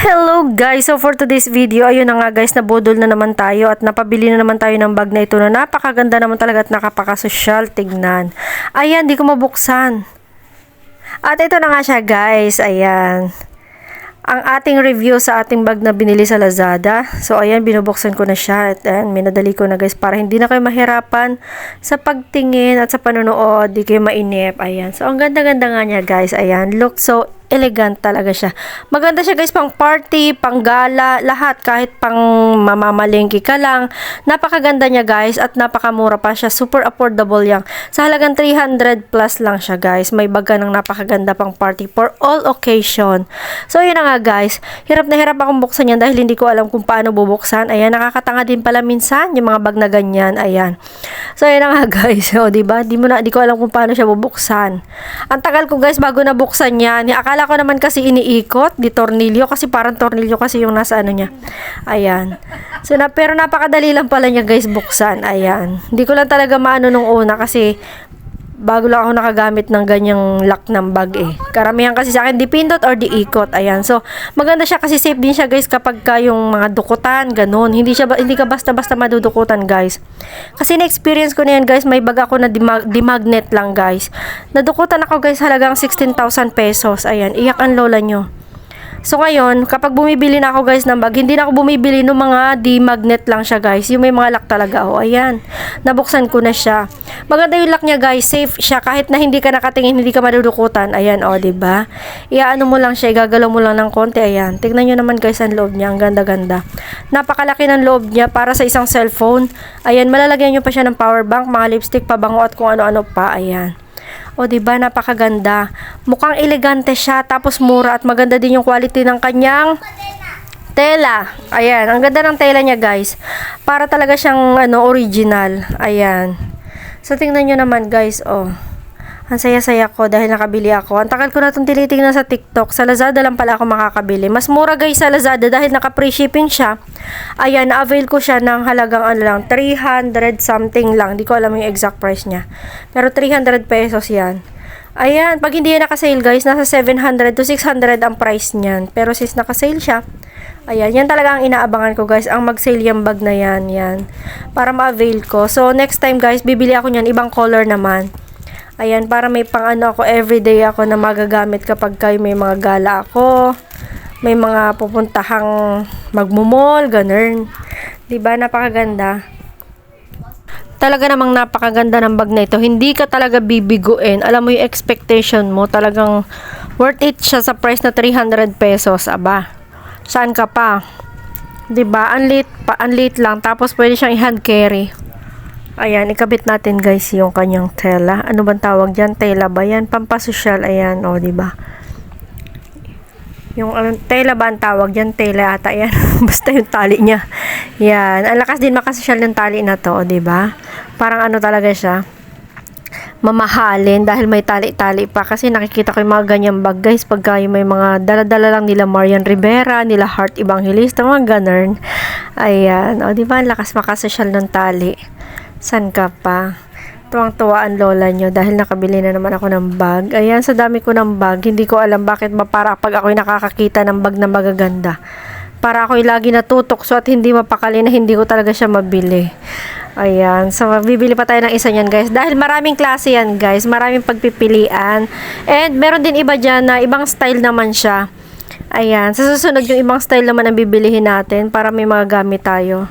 Hello guys! So for today's video, ayun na nga guys, nabudol na naman tayo at napabili na naman tayo ng bag na ito na napakaganda naman talaga at nakapakasosyal tignan. Ayan, di ko mabuksan. At ito na nga siya guys, ayan. Ang ating review sa ating bag na binili sa Lazada. So ayan, binubuksan ko na siya at ayan, minadali ko na guys para hindi na kayo mahirapan sa pagtingin at sa panonood, di kayo mainip. Ayan, so ang ganda-ganda nga niya guys, ayan, look so elegant talaga siya. Maganda siya guys pang party, pang gala, lahat kahit pang mamamalengke ka lang. Napakaganda niya guys at napakamura pa siya. Super affordable yang. Sa halagang 300 plus lang siya guys. May baga ng napakaganda pang party for all occasion. So yun na nga guys. Hirap na hirap akong buksan yan dahil hindi ko alam kung paano bubuksan. Ayan, nakakatanga din pala minsan yung mga bag na ganyan. Ayan. So yun na nga guys. O diba? Di mo na, di ko alam kung paano siya bubuksan. Ang tagal ko guys bago nabuksan yan. Akala ko naman kasi iniikot di tornilyo kasi parang tornilyo kasi yung nasa ano niya. Ayan. So na pero napakadali lang pala niya guys buksan. Ayan. Hindi ko lang talaga maano nung una kasi bago lang ako nakagamit ng ganyang lock ng bag eh. Karamihan kasi sa akin dipindot or diikot. Ayan. So maganda siya kasi safe din siya guys kapag ka yung mga dukutan, ganun. Hindi siya hindi ka basta-basta madudukutan guys. Kasi na-experience ko na yan guys, may bag ako na dimag- dimagnet lang guys. Nadukutan ako guys halagang 16,000 pesos. Ayan, iyak ang lola nyo. So ngayon, kapag bumibili na ako guys ng bag, hindi na ako bumibili ng mga di-magnet lang siya guys. Yung may mga lock talaga. O ayan, nabuksan ko na siya. Maganda yung lock niya guys, safe siya. Kahit na hindi ka nakatingin, hindi ka madudukutan. Ayan, o, ba diba? Iaano mo lang siya, igagalaw mo lang ng konti. Ayan, tignan nyo naman guys ang loob niya. Ang ganda-ganda. Napakalaki ng loob niya para sa isang cellphone. Ayan, malalagyan nyo pa siya ng power bank, mga lipstick, pabango at kung ano-ano pa. Ayan. O, di ba napakaganda. Mukhang elegante siya, tapos mura at maganda din yung quality ng kanyang tela. Ayan, ang ganda ng tela niya, guys. Para talaga siyang ano, original. Ayan. So, tingnan nyo naman, guys, oh. Ang saya-saya ko dahil nakabili ako. Ang tagal ko na itong tinitingnan sa TikTok. Sa Lazada lang pala ako makakabili. Mas mura guys sa Lazada dahil naka-free shipping siya. Ayan, na-avail ko siya ng halagang ano lang, 300 something lang. Di ko alam yung exact price niya. Pero 300 pesos yan. Ayan, pag hindi yan naka-sale guys, nasa 700 to 600 ang price niyan. Pero since naka-sale siya, ayan, yan talaga ang inaabangan ko guys, ang mag-sale yung bag na yan, yan. Para ma-avail ko. So, next time guys, bibili ako niyan, ibang color naman. Ayan, para may pang ano ako, everyday ako na magagamit kapag kayo may mga gala ako. May mga pupuntahang magmumol, ganun. ba Napakaganda. Talaga namang napakaganda ng bag na ito. Hindi ka talaga bibiguin. Alam mo yung expectation mo, talagang worth it siya sa price na 300 pesos. Aba, saan ka pa? 'Di ba late, pa, late lang. Tapos pwede siyang i-hand carry. Ayan, ikabit natin guys yung kanyang tela. Ano bang tawag dyan? Tela ba yan? Pampasosyal, ayan, o, di ba? Yung ano, tela ba ang tawag dyan? Tela ata yan. Basta yung tali niya. Yan. Ang lakas din makasosyal ng tali na to, di ba? Parang ano talaga siya mamahalin dahil may tali-tali pa kasi nakikita ko yung mga ganyang bag guys pagka yung may mga dala-dala lang nila Marian Rivera, nila Heart Evangelista, mga ganun. Ayan, o di ba lakas makasosyal ng tali. San ka pa? Tuwang-tuwa ang lola nyo dahil nakabili na naman ako ng bag. Ayan, sa dami ko ng bag, hindi ko alam bakit ba para pag ako'y nakakakita ng bag na magaganda. Para ako'y lagi natutokso at hindi mapakali na hindi ko talaga siya mabili. Ayan. So, bibili pa tayo ng isa niyan, guys. Dahil maraming klase yan, guys. Maraming pagpipilian. And, meron din iba dyan na ibang style naman siya. Ayan. Sa susunod, yung ibang style naman ang bibilihin natin para may mga gamit tayo.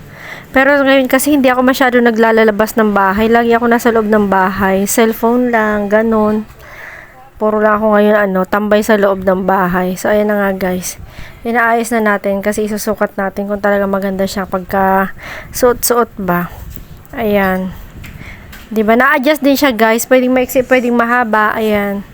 Pero ngayon kasi hindi ako masyado naglalabas ng bahay. Lagi ako nasa loob ng bahay. Cellphone lang, ganun. Puro lang ako ngayon ano, tambay sa loob ng bahay. So, ayan na nga guys. Inaayos na natin kasi isusukat natin kung talaga maganda siya pagka suot-suot ba. Ayan. 'Di ba? Na-adjust din siya, guys. Pwedeng maiksi, pwedeng mahaba. Ayan.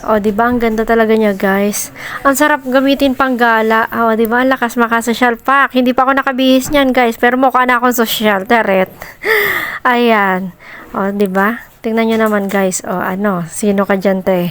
O, 'di ba? Ang ganda talaga niya, guys. Ang sarap gamitin pang gala. O, 'di ba? Ang lakas maka-social pack. Hindi pa ako nakabihis niyan, guys. Pero mukha na akong social, teret. Ayan. O, 'di ba? Tingnan niyo naman, guys. O, ano, sino ka diyan, te?